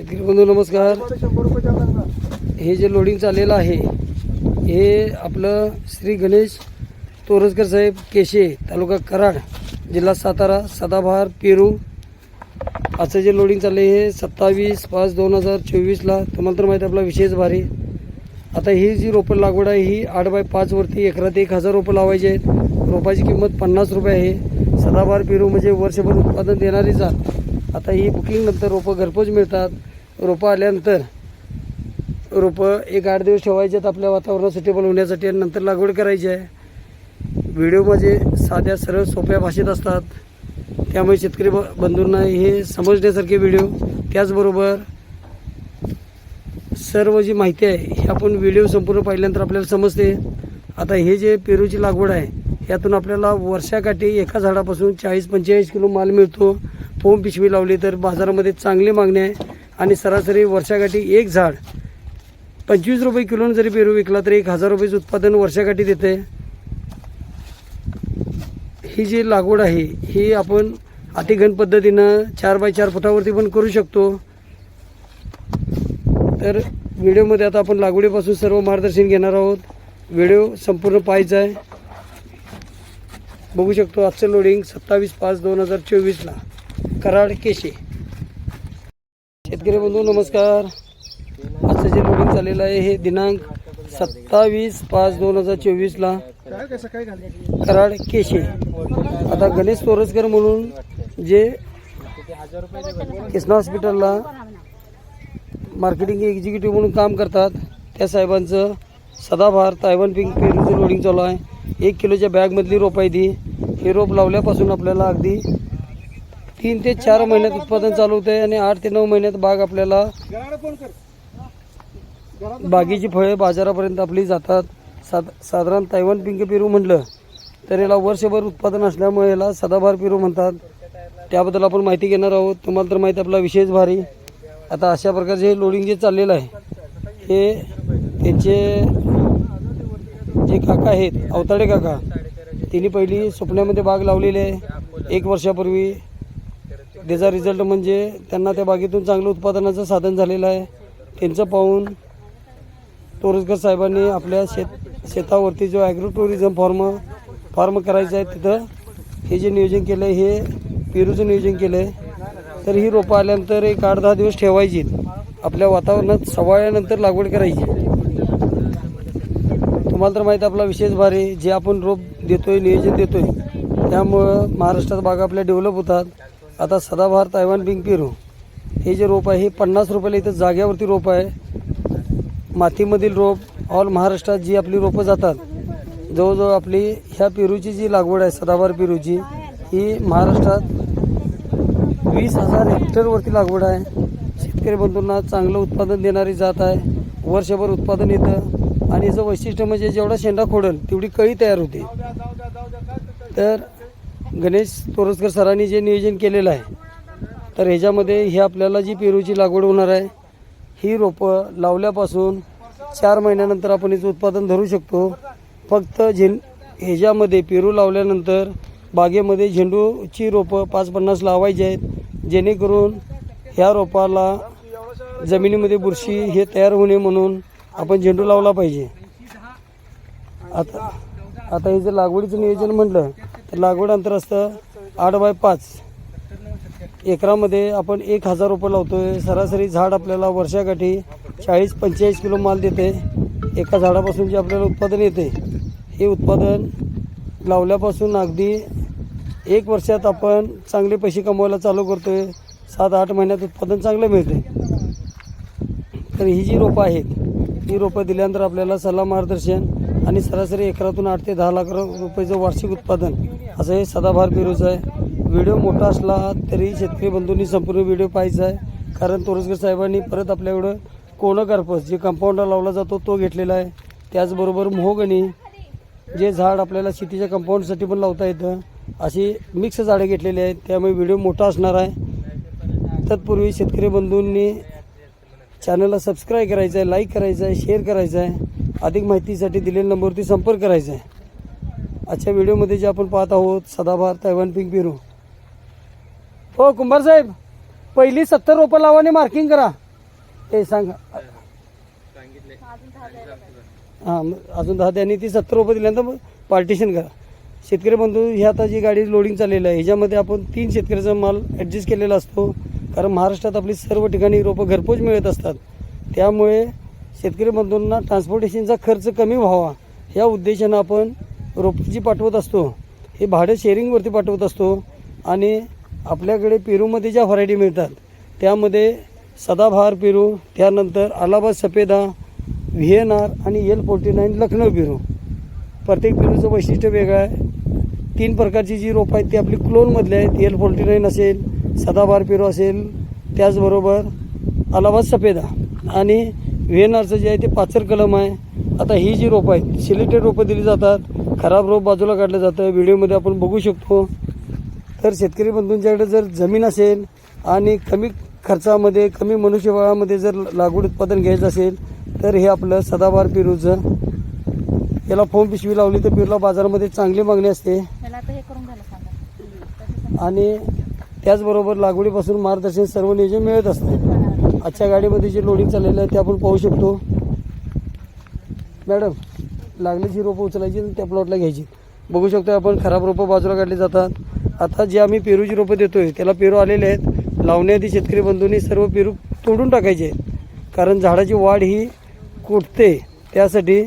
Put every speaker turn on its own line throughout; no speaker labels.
शेतकरी बंधू नमस्कार. हे जे लोडिंग चाललेलं आहे हे आपलं श्री गणेश तोरसकर साहेब केशे तालुका कराड जिल्हा सातारा सदाबहार पेरू. असं जे लोडिंग चाललं आहे हे सत्तावीस पाच दोन हजार चोवीसला तुम्हाला तर माहिती आहे आपला विशेष भारी. आता ही जी रोपं लागवड आहे ही आठ बाय पाचवरती एकरात एक हजार रोपं लावायची आहेत. रोपाची किंमत पन्नास रुपये आहे. सदाबहार पेरू म्हणजे वर्षभर उत्पादन देणारी जात आता ही बुकिंगनंतर रोपं घरपोच मिळतात. रोपं आल्यानंतर रोपं एक आठ दिवस ठेवायचे आहेत आपल्या वातावरणात सुटेबल होण्यासाठी आणि नंतर लागवड करायची आहे. व्हिडिओ म्हणजे साध्या सरळ सोप्या भाषेत असतात. त्यामुळे शेतकरी ब- बंधूंना हे समजण्यासारखे व्हिडिओ त्याचबरोबर सर्व जी माहिती आहे हे आपण व्हिडिओ संपूर्ण पाहिल्यानंतर आपल्याला समजते. आता हे जे पेरूची लागवड आहे यातून आपल्याला वर्षाकाठी एका झाडापासून चाळीस पंचेचाळीस किलो माल मिळतो. फोम पिशवी लावली तर बाजारामध्ये चांगली मागणी आहे. आणि सरासरी वर्षाकाठी एक झाड पंचवीस रुपये किलोनं जरी पेरू विकला तरी एक हजार रुपयेचं उत्पादन वर्षाकाठी देते. ही जी लागवड आहे ही आपण अतिघन पद्धतीनं चार बाय चार फुटावरती पण करू शकतो. तर व्हिडिओमध्ये आता आपण लागवडीपासून सर्व मार्गदर्शन घेणार आहोत. व्हिडिओ संपूर्ण पाहायचा आहे. बघू शकतो आजचं लोडिंग सत्तावीस पाच दोन हजार चोवीसला. कराड केशे. शेतकरी बंधू नमस्कार. आजचं जे लोडिंग चाललेलं आहे हे दिनांक सत्तावीस पाच दोन हजार चोवीसला कराड केशे. आता गणेश तोरसकर म्हणून जे कृष्णा हॉस्पिटलला मार्केटिंग एक्झिक्युटिव्ह म्हणून काम करतात त्या साहेबांचं सदाभार तायवन पिंक पेरूचं लोडिंग चालू आहे. एक किलोच्या बॅगमधली रोप आहे ती. हे रोप लावल्यापासून आपल्याला अगदी तीन ते चार महिन्यात उत्पादन चालू होते आहे आणि आठ ते नऊ महिन्यात बाग आपल्याला बागेची फळे बाजारापर्यंत आपली जातात. साध साधारण तैवान पिंक पेरू म्हटलं तर याला वर्षभर उत्पादन असल्यामुळे याला सदाभार पेरू म्हणतात. त्याबद्दल आपण माहिती घेणार आहोत. तुम्हाला तर माहिती आपला विशेष भारी. आता अशा प्रकारचे हे लोडिंग जे चाललेलं आहे हे त्यांचे जे काका आहेत अवताडे काका त्यांनी पहिली स्वप्नामध्ये बाग लावलेली आहे. एक वर्षापूर्वी त्याचा रिझल्ट म्हणजे त्यांना त्या बागेतून चांगलं उत्पादनाचं साधन झालेलं आहे. त्यांचं पाहून तोरसकर साहेबांनी आपल्या शेत शेतावरती जो ॲग्रो टुरिझम फॉर्म फार्म करायचं आहे तिथं हे जे नियोजन केलं आहे हे पेरूचं नियोजन केलं आहे तर ही रोपं आल्यानंतर एक आठ दहा दिवस ठेवायची आपल्या वातावरणात सवाळल्यानंतर लागवड करायची. तुम्हाला तर माहीत आपला विशेष भारी जे आपण रोप देतोय नियोजन देतोय त्यामुळं महाराष्ट्रात बागा आपल्या डेव्हलप होतात. आता सदाबहार तायवान बिंग पेरू. हे जे रोप आहे हे पन्नास रुपयाला इथं जाग्यावरती रोप आहे. मातीमधील रोप ऑल महाराष्ट्रात जी आपली रोपं जातात जवळजवळ आपली ह्या पेरूची जी लागवड आहे सदाबहार पेरूची ही महाराष्ट्रात वीस हजार हेक्टरवरती लागवड आहे. शेतकरी बंधूंना चांगलं उत्पादन देणारी जात आहे. वर्षभर उत्पादन येतं. आणि याचं वैशिष्ट्य म्हणजे जेवढा शेंडा खोडल तेवढी कळी तयार होते. तर गणेश तोरसकर सरांनी जे नियोजन केलेलं आहे तर ह्याच्यामध्ये ही आपल्याला जी पेरूची लागवड होणार आहे ही रोपं लावल्यापासून चार महिन्यानंतर आपण याचं उत्पादन धरू शकतो. फक्त झें ह्याच्यामध्ये पेरू लावल्यानंतर बागेमध्ये झेंडूची रोपं पाच पन्नास लावायची आहेत जेणेकरून ह्या रोपाला जमिनीमध्ये बुरशी हे तयार होणे म्हणून आपण झेंडू लावला पाहिजे. आता आता हे जर लागवडीचं नियोजन म्हटलं तर लागवड अंतर असतं आठ बाय पाच. एकरामध्ये आपण एक हजार रुपये लावतोय. सरासरी झाड आपल्याला वर्षाकाठी चाळीस पंचेचाळीस किलो माल देते. एका झाडापासून जे आपल्याला उत्पादन येते हे उत्पादन लावल्यापासून अगदी एक वर्षात आपण चांगले पैसे कमवायला चालू करतोय. सात आठ महिन्यात उत्पादन चांगलं मिळते तर ही जी रोपं आहेत ही रोपं दिल्यानंतर आपल्याला सल्ला मार्गदर्शन आणि सरासरी एकरातून आठ ते दहा लाख रुपयाचं वार्षिक उत्पादन असं हे सदाभार पेरूचं आहे. व्हिडिओ मोठा असला तरी शेतकरी बंधूंनी संपूर्ण व्हिडिओ पाहायचा आहे. कारण तोरसकर साहेबांनी परत आपल्याकडं कोणं करपस जे कंपाऊंडर लावला जातो तो घेतलेला आहे. त्याचबरोबर मोहगणी जे झाड आपल्याला शेतीच्या कंपाऊंडसाठी पण लावता येतं अशी मिक्स झाडं घेतलेली आहेत. त्यामुळे व्हिडिओ मोठा असणार आहे. तत्पूर्वी शेतकरी बंधूंनी चॅनलला सबस्क्राईब करायचं आहे लाईक करायचं आहे शेअर करायचं आहे. अधिक माहितीसाठी दिलेल्या नंबरवरती संपर्क करायचा आहे. आजच्या व्हिडिओमध्ये जे आपण पाहत आहोत सदाभार तैवान पिंक पेरू. हो कुंभार साहेब पहिली सत्तर रोपं लावा आणि मार्किंग करा. ते सांगा. हां मग अजून दहा त्यांनी ती सत्तर रुपये दिल्यानंतर पार्टिशन करा. शेतकरी बंधू ही आता जी गाडी लोडिंग चाललेलं आहे ह्याच्यामध्ये आपण तीन शेतकऱ्याचा माल ॲडजस्ट केलेला असतो. कारण महाराष्ट्रात आपली सर्व ठिकाणी रोपं घरपोच मिळत असतात. त्यामुळे शेतकरी बंधूंना ट्रान्सपोर्टेशनचा खर्च कमी व्हावा. या उद्देशानं आपण रोपं जी पाठवत असतो. हे भाडं शेअरिंगवरती पाठवत असतो. आणि आपल्याकडे पेरूमध्ये ज्या व्हरायटी मिळतात त्यामध्ये सदाबहार पेरू त्यानंतर अलाहाबाद सफेदा व्ही एन आर आणि एल फोर्टी नाईन लखनौ पेरू. प्रत्येक पेरूचं वैशिष्ट्य वेगळं आहे. तीन प्रकारची जी रोपं आहेत ती आपली क्लोनमधली आहेत. एल फोर्टी नाईन असेल सदाबहार पेरू असेल त्याचबरोबर अलाहाबाद सफेदा आणि व्ही एन आरचं जे आहे ते पाचर कलम आहे. आता ही जी रोपं आहेत सिलेक्टेड रोपं दिली जातात. खराब रोप बाजूला काढलं जातं. व्हिडिओमध्ये आपण बघू शकतो. तर शेतकरी बंधूंच्याकडे जर जमीन असेल आणि कमी खर्चामध्ये कमी मनुष्यबळामध्ये जर लागवड उत्पादन घ्यायचं असेल तर हे आपलं सदाबहार पेरूचं याला फोम पिशवी लावली तर पेरूला बाजारामध्ये चांगली मागणी असते.
हे
आणि त्याचबरोबर लागवडीपासून मार्गदर्शन सर्व नियोजन मिळत असते. आजच्या गाडीमध्ये जे लोडिंग चाललेलं आहे ते आपण पाहू शकतो. मॅडम लागल्याची रोपं उचलायची आणि त्या प्लॉटला घ्यायची. बघू शकतो आपण खराब रोपं बाजूला काढली जातात. आता जे आम्ही पेरूची रोपं देतोय त्याला पेरू आलेले आहेत. लावण्याआधी शेतकरी बंधूंनी सर्व पेरू तोडून टाकायचे आहेत. कारण झाडाची वाढ ही कुठते त्यासाठी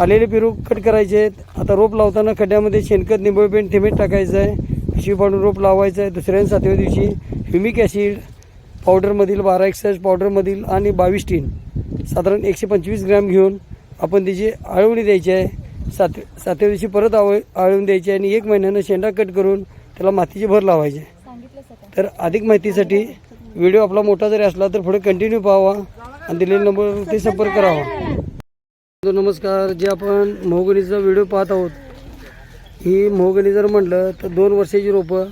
आलेले पेरू कट करायचे आहेत. आता रोप लावताना खड्ड्यामध्ये शेणखत निंबळपेंट ठेमेट टाकायचं आहे. पिशवी पाडून रोप लावायचं आहे. दुसऱ्या सातव्या दिवशी ह्युमिक ॲसिड पावडरमधील बारा एक्साईज पावडरमधील आणि बावीस टीन. साधारण एकशे पंचवीस ग्रॅम घेऊन आपण त्याची आळवणी द्यायची आहे. सात सातव्या दिवशी परत आव आळवून द्यायची आहे आणि एक महिन्यानं शेंडा कट करून त्याला मातीची भर लावायची तर अधिक माहितीसाठी व्हिडिओ आपला मोठा जरी असला तर पुढे कंटिन्यू पाहावा आणि दिलेल्या नंबरवरती संपर्क करावा. नमस्कार जे आपण मोहगणीचा व्हिडिओ पाहत आहोत ही मोहगणी जर म्हटलं तर दोन वर्षाची रोपं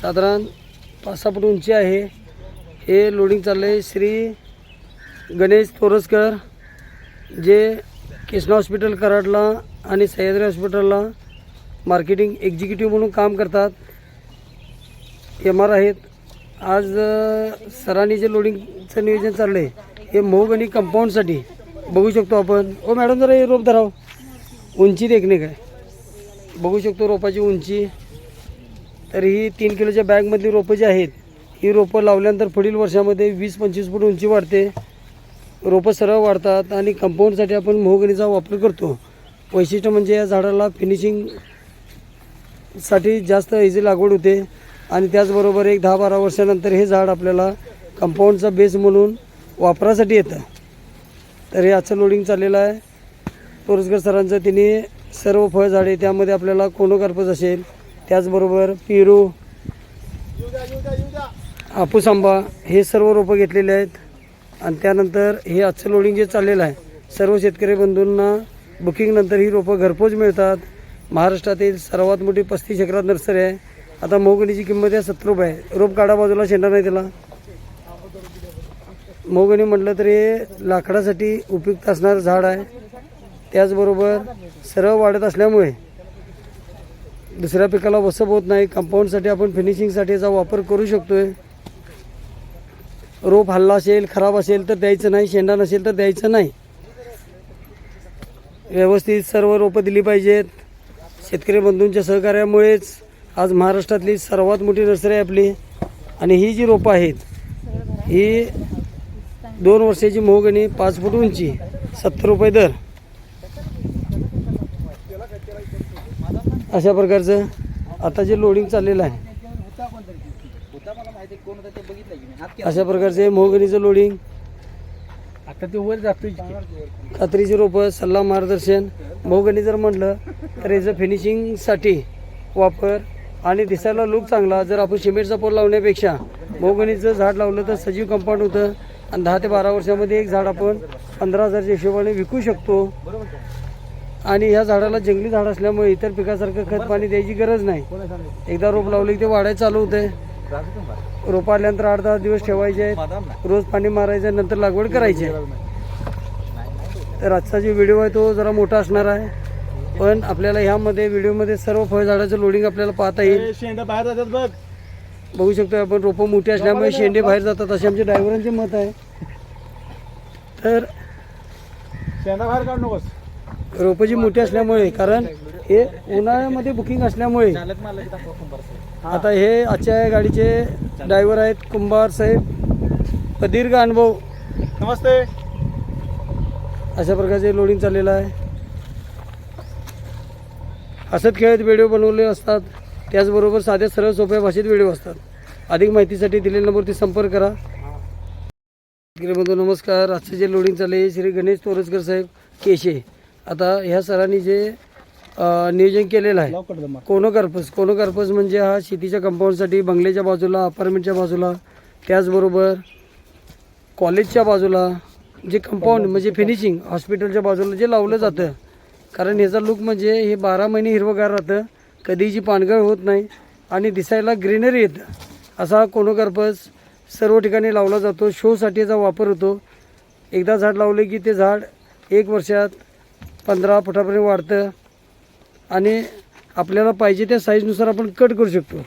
साधारण पाच सहा फूट उंची आहे. हे लोडिंग चाललं आहे श्री गणेश तोरसकर. जे कृष्णा हॉस्पिटल कराडला आणि सह्याद्री हॉस्पिटलला मार्केटिंग एक्झिक्युटिव्ह म्हणून काम करतात. एम आर आहेत. आज सरांनी जे लोडिंगचं नियोजन चाललं आहे हे मोहगणी कंपाऊंडसाठी बघू शकतो आपण. ओ मॅडम जरा हे रोप धराव. उंची देखणे काय? बघू शकतो रोपाची उंची. तर ही तीन किलोच्या बॅगमधली रोपं जी आहेत ही रोपं लावल्यानंतर पुढील वर्षामध्ये वीस पंचवीस फूट उंची वाढते. रोपं सरळ वाढतात आणि कंपाऊंडसाठी आपण मोहगणीचा वापर करतो. वैशिष्ट्य म्हणजे या झाडाला फिनिशिंगसाठी जास्त इझी लागवड होते. आणि त्याचबरोबर एक दहा बारा वर्षानंतर हे झाड आपल्याला कंपाऊंडचा बेस म्हणून वापरासाठी येतं. तर हे आजचं लोडिंग चाललेलं आहे. तोरसकर सरांचं तिने सर्व फळझाडे त्यामध्ये आपल्याला कोणोकार्पस असेल त्याचबरोबर पेरू हापूस आंबा हे सर्व रोपं घेतलेले आहेत. आणि त्यानंतर हे आजचं लोडिंग जे चाललेलं आहे सर्व शेतकरी बंधूंना बुकिंगनंतर ही रोपं घरपोच मिळतात. महाराष्ट्रातील सर्वात मोठी पस्तीस एकरात नर्सरी आहे. आता मोगणीची किंमत आहे सत्तर रुपये आहे. रोप काढा बाजूला शेंडा नाही त्याला. मोगणी म्हटलं तर हे लाकडासाठी उपयुक्त असणारं झाड आहे. त्याचबरोबर सरळ वाढत असल्यामुळे दुसऱ्या पिकाला वसप होत नाही. कंपाऊंडसाठी आपण फिनिशिंगसाठी याचा वापर करू शकतो आहे रोप हल्ला असेल खराब असेल तर द्यायचं नाही शेंडा नसेल तर द्यायचं नाही. व्यवस्थित सर्व रोपं दिली पाहिजेत. शेतकरी बंधूंच्या सहकार्यामुळेच आज महाराष्ट्रातली सर्वात मोठी नर्सरी आहे आपली. आणि ही जी रोपं आहेत ही दोन वर्षाची मोहगणी पाच फूट उंची सत्तर रुपये दर. अशा प्रकारचं आता जे लोडिंग चाललेलं आहे. अशा प्रकारचे मोहगणीचं लोडिंग
आता ते वर जातोय
खात्रीची रोपं सल्ला मार्गदर्शन. मोहगणी जर म्हटलं तर याचं फिनिशिंगसाठी वापर आणि दिसायला लुक चांगला. जर आपण सिमेंटचा पोल लावण्यापेक्षा मोहगणीचं झाड लावलं तर सजीव कंपाऊंड होतं. आणि दहा ते बारा वर्षामध्ये एक झाड आपण पंधरा हजारच्या हिशोबाने विकू शकतो. आणि ह्या झाडाला जंगली झाड असल्यामुळे इतर पिकासारखं खत पाणी द्यायची गरज नाही. एकदा रोप लावलं की ते वाढायला चालू होते रोप आल्यानंतर आठ दहा दिवस ठेवायचे आहेत रोज पाणी मारायचं नंतर लागवड करायची. आहे तर आजचा जो व्हिडिओ आहे तो जरा मोठा असणार आहे. पण आपल्याला ह्यामध्ये व्हिडिओमध्ये सर्व फळझाडाचं लोडिंग आपल्याला पाहता येईल.
शेंडा बाहेर जातात बघ.
बघू शकतो आपण रोपं मोठी असल्यामुळे शेंडे बाहेर जातात असे आमच्या ड्रायव्हरांचे मत आहे. तर
शेंडा बाहेर काढ नकोस.
रोपं जी मोठी असल्यामुळे कारण हे उन्हाळ्यामध्ये बुकिंग असल्यामुळे. आता हे आजच्या या गाडीचे ड्रायव्हर आहेत कुंभार साहेब. प्रदीर्घ अनुभव.
नमस्ते.
अशा प्रकारचे लोडिंग चाललेलं आहे. हसत खेळत व्हिडिओ बनवले असतात. त्याचबरोबर साध्या सरळ सोप्या भाषेत व्हिडिओ असतात. अधिक माहितीसाठी दिलेल्या नंबरवरती संपर्क करा. बंधू नमस्कार. आजचं जे लोडिंग चालले श्री गणेश तोरसकर साहेब केशे. आता ह्या सरांनी जे नियोजन केलेलं आहे कोनोकार्पस कोनोकार्पस म्हणजे हा शेतीच्या कंपाऊंडसाठी बंगल्याच्या बाजूला अपार्टमेंटच्या बाजूला त्याचबरोबर कॉलेजच्या बाजूला जे कंपाऊंड म्हणजे फिनिशिंग हॉस्पिटलच्या बाजूला जे लावलं जातं. कारण ह्याचा लुक म्हणजे हे बारा महिने हिरवगार राहतं कधीची पानगळ होत नाही आणि दिसायला ग्रीनरी येतं. असा हा कोनोकार्पस सर्व ठिकाणी लावला जातो. शोसाठी याचा वापर होतो. एकदा झाड लावले की ते झाड एक वर्षात पंधरा फुटापर्यंत वाढतं. आणि आपल्याला पाहिजे त्या साईजनुसार आपण कट करू शकतो.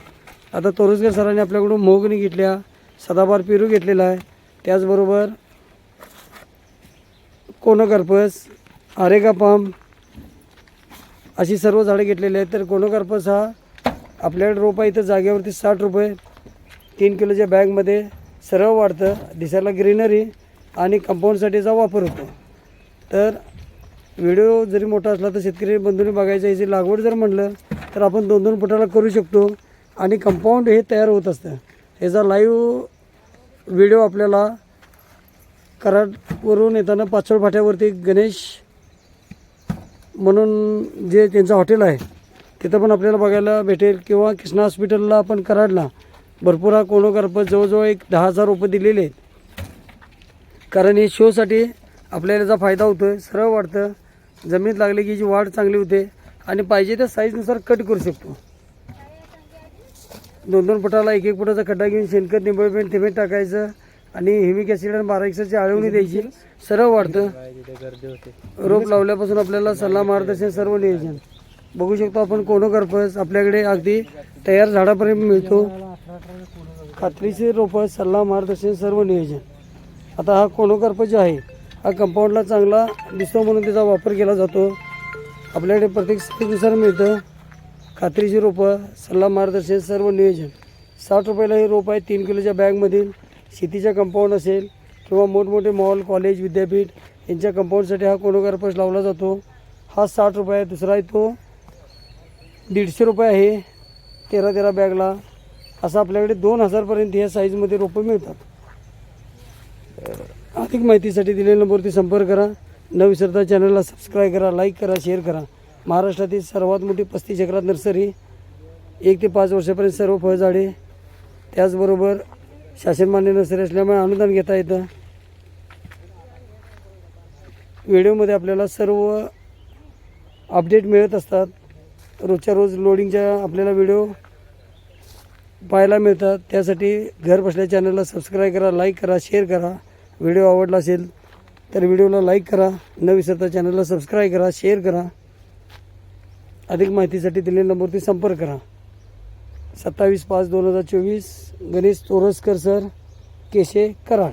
आता तोरसकर सरांनी आपल्याकडून मोगणी घेतल्या सदाबार पेरू घेतलेला आहे. त्याचबरोबर कोनोकार्पस आरेगा पाम अशी सर्व झाडे घेतलेली आहेत. तर कोनोकार्पस हा आपल्याकडे रोपा इथं जागेवरती साठ रुपये तीन किलोच्या बॅगमध्ये सरळ वाढतं दिसायला ग्रीनरी आणि कंपाऊंडसाठीचा वापर होतो. तर व्हिडिओ जरी मोठा असला तर शेतकरी बंधूने बघायचं याची लागवड जर म्हणलं तर आपण दोन दोन फुटाला करू शकतो. आणि कंपाऊंड हे तयार होत असतं. याचा लाईव्ह व्हिडिओ आपल्याला कराडवरून येताना पाचोड फाट्यावरती गणेश म्हणून जे त्यांचं हॉटेल आहे तिथं पण आपल्याला बघायला भेटेल. किंवा कृष्णा हॉस्पिटलला आपण कराडला भरपूर हा कोणोकारपत जवळजवळ एक दहा हजार रुपये दिलेले आहेत. कारण हे शोसाठी आपल्याला याचा फायदा होतो आहे सरळ वाढतं. जमिनीत लागले की जी वाढ चांगली होते आणि पाहिजे त्या साईजनुसार कट करू शकतो. दोन दोन फुटाला एक एक फुटाचा खड्डा घेऊन शेणखत निंबळ पेंट थेमेट टाकायचं आणि हिमिक ॲसिड आणि बारा एक्सरची आळवणी द्यायची. सर्व वाढतं. रोप लावल्यापासून आपल्याला सल्ला मार्गदर्शन सर्व नियोजन. बघू शकतो आपण कोणो करपस आपल्याकडे अगदी तयार झाडापर्यंत मिळतो. खात्रीचे रोपं सल्ला मार्गदर्शन सर्व नियोजन. आता हा कोणो करपस जो आहे हा कंपाऊंडला चांगला दिसतो म्हणून त्याचा वापर केला जातो. आपल्याकडे प्रत्येक स्थितीनुसार मिळतं. खात्रीची रोपं सल्ला मार्गदर्शन सर्व नियोजन. साठ रुपयाला हे रोप आहे तीन किलोच्या बॅगमधील. शेतीच्या कंपाऊंड असेल किंवा मोठमोठे मॉल कॉलेज विद्यापीठ यांच्या कंपाऊंडसाठी हा कोणोकारपस लावला जातो? हा साठ रुपये आहे दुसरा आहे तो दीडशे रुपये आहे तेरा तेरा बॅगला. असं आपल्याकडे दोन हजारपर्यंत ह्या साईजमध्ये रोपं मिळतात. अधिक माहितीसाठी दिलेल्या नंबरवरती संपर्क करा. न विसरता चॅनलला सबस्क्राईब करा लाईक करा शेअर करा. महाराष्ट्रातील सर्वात मोठी पस्तीस चक्रात नर्सरी एक ते पाच वर्षापर्यंत सर्व फळझाडे. त्याचबरोबर शासनमान्य नर्सरी असल्यामुळे अनुदान घेता येतं. व्हिडिओमध्ये आपल्याला सर्व अपडेट मिळत असतात. रोजच्या रोज लोडिंगच्या आपल्याला व्हिडिओ पाहायला मिळतात. त्यासाठी घर बसल्या चॅनलला सबस्क्राईब करा लाईक करा शेअर करा. व्हिडिओ आवडला असेल तर व्हिडिओला लाईक करा न विसरता चॅनलला सबस्क्राईब करा शेअर करा. अधिक माहितीसाठी दिलेल्या नंबरवरती संपर्क करा. सत्तावीस पाच दोन हजार चोवीस गणेश तोरसकर सर केशे कराड.